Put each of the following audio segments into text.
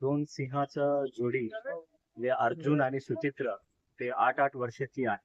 दोन सिंहाचा जोडी जे अर्जुन आणि सुचित्र ते आठ आठ वर्षाची आहे.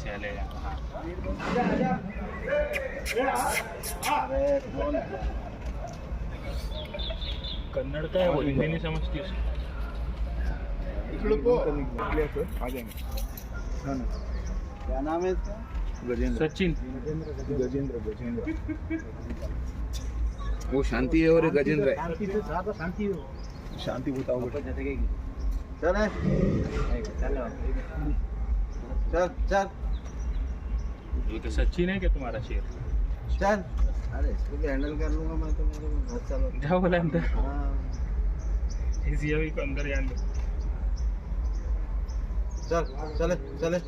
चले कन्नड काय हो, हिंदी नाही समजतीस क्या नाम है इसका? गजेंद्र। सचिन। गजेंद्र गजेंद्र। वो शांति है और गजेंद्र है। शांति बताओ चल। चल चल। तो सचिन है क्या तुम्हारा शेर। चल। अरे इसको भी हैंडल कर लूँगा मैं तो मेरे को। बहुत चलो क्या बोला अंदर। हाँ। इसी अभी को अंदर यान चल चले चले।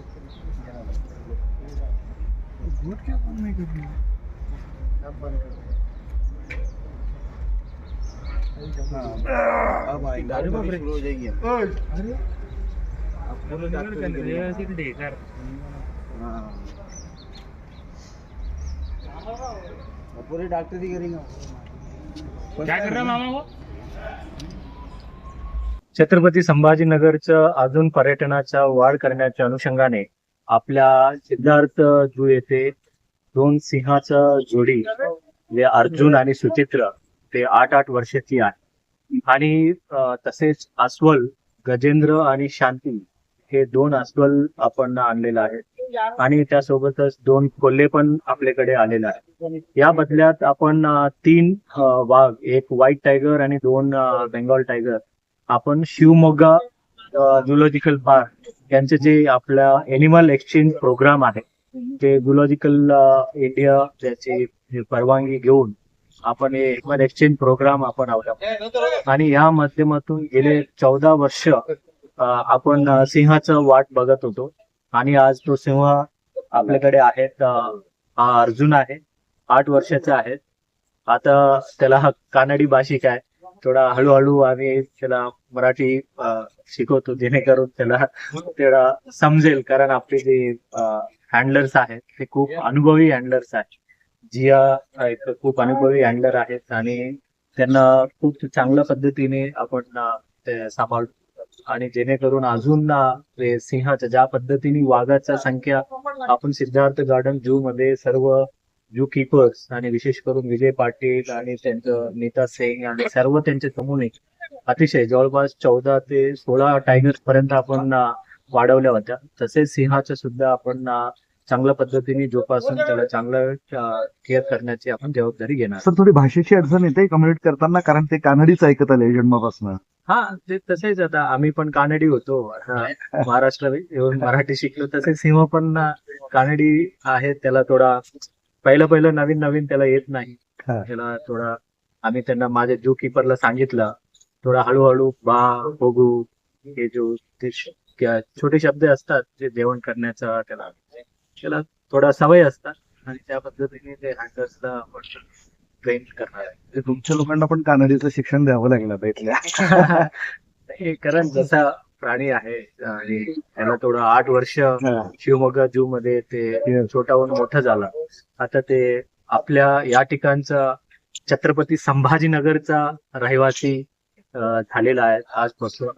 क्या काम नहीं कर रही अब बंद कर हाँ, अब आएगी। गाड़ी बाप शुरू हो जाएगी। अब अब पूरे डॉक्टर ढेकर हाँ। पूरे डॉक्टर ही करेंगे। क्या कर रहा मामा वो? छत्रपती संभाजीनगरचं अजून पर्यटनाचा वाढ करण्याच्या अनुषंगाने आपल्या सिद्धार्थ जू येथे दोन सिंहाचा जोडी म्हणजे अर्जुन आणि सुचित्र ते आठ आठ वर्षाची आहे. आणि तसेच अस्वल गजेंद्र आणि शांती हे दोन अस्वल आपण आणलेलं आहे. आणि त्यासोबतच दोन कोल्हे पण आपल्याकडे आलेले आहे या बदल्यात आपण तीन वाघ एक व्हाईट टायगर आणि दोन बेंगॉल टायगर आपण शिवमोगा झुलॉजिकल पार्क यांचे जे आपल्या एनिमल एक्सचेंज प्रोग्राम आहे ते झुलॉजिकल इंडिया त्याची परवानगी घेऊन आपण हे एनिमल एक्सचेंज प्रोग्राम आपण आवला आणि या माध्यमातून गेले चौदा वर्ष आपण सिंहाचं वाट बघत होतो. आणि आज तो सिंह आपल्याकडे आहेत हा अर्जुन आहे आठ वर्षाचा आहे. आता त्याला हा कानडी भाषिक आहे. थोडा हळूहळू आम्ही त्याला मराठी अ, शिकवतो जेणेकरून त्याला त्याला समजेल. कारण आपले जे हँडलर्स आहेत ते खूप अनुभवी हँडलर्स आहेत. जिया एक खूप अनुभवी हँडलर आहेत. आणि त्यांना खूप चांगल्या पद्धतीने आपण ते सांभाळतो. आणि जेणेकरून अजून सिंहाच्या ज्या पद्धतीने वाघाच्या संख्या आपण सिद्धार्थ गार्डन जू मध्ये सर्व जू कीपर्स आणि विशेष करून विजय पाटील आणि त्यांचं नीता सिंग आणि सर्व त्यांचे नमुने अतिशय जवळपास चौदा ते सोळा टायगर्स पर्यंत आपण वाढवल्या होत्या. तसेच सिंहाच्या सुद्धा आपण चांगल्या पद्धतीने जोपासून त्याला चांगलं केअर करण्याची आपण जबाबदारी घेणार. सर थोडी भाषेची अडचण येते कम्युनिट करताना कारण ते कानडीच ऐकत आले जन्मापासून. हा ते तसेच आता आम्ही पण कानडी होतो. महाराष्ट्र येऊन मराठी शिकलो तसे. सिंह पण कानडी आहे त्याला थोडा पहिलं पहिलं नवीन नवीन त्याला येत नाही. त्याला थोडा आम्ही त्यांना माझ्या जू किपरला सांगितलं. थोडा हळूहळू बा बघू हे जो ते छोटे शब्द असतात जे जेवण करण्याचा त्याला त्याला थोडा सवय असतात. आणि त्या पद्धतीने ते हँडल्सला आपण ट्रेन करणार आहे. तुमच्या लोकांना पण कानडीचं शिक्षण द्यावं लागलं आता इथल्या. हे कारण जसा प्राणी आहे आणि त्याला थोडं आठ वर्ष शिवमोगा जू मध्ये ते. छोटाहून मोठं झालं. आता ते आपल्या या ठिकाणचा छत्रपती संभाजीनगरचा रहिवासी झालेला आहे. आजपासून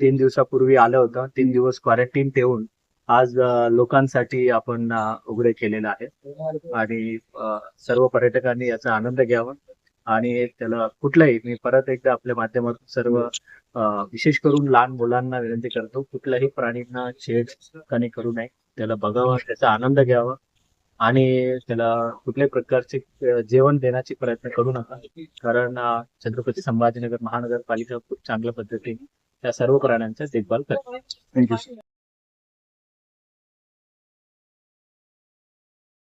तीन दिवसापूर्वी आलं होतं. तीन दिवस क्वारंटीन ठेवून आज लोकांसाठी आपण उघडे केलेलं आहे. आणि सर्व पर्यटकांनी याचा आनंद घ्यावा. आणि त्याला कुठलाही मी परत एकदा आपल्या माध्यमातून सर्व विशेष करून लहान मुलांना विनंती करतो कुठल्याही प्राणींना छेड करू नये. त्याला बघावं त्याचा आनंद घ्यावा. आणि त्याला कुठल्याही प्रकारचे जेवण देण्याचे प्रयत्न करू नका. कारण छत्रपती संभाजीनगर महानगरपालिका खूप चांगल्या पद्धतीने त्या सर्व प्राण्यांचा देखभाल करते. थँक्यू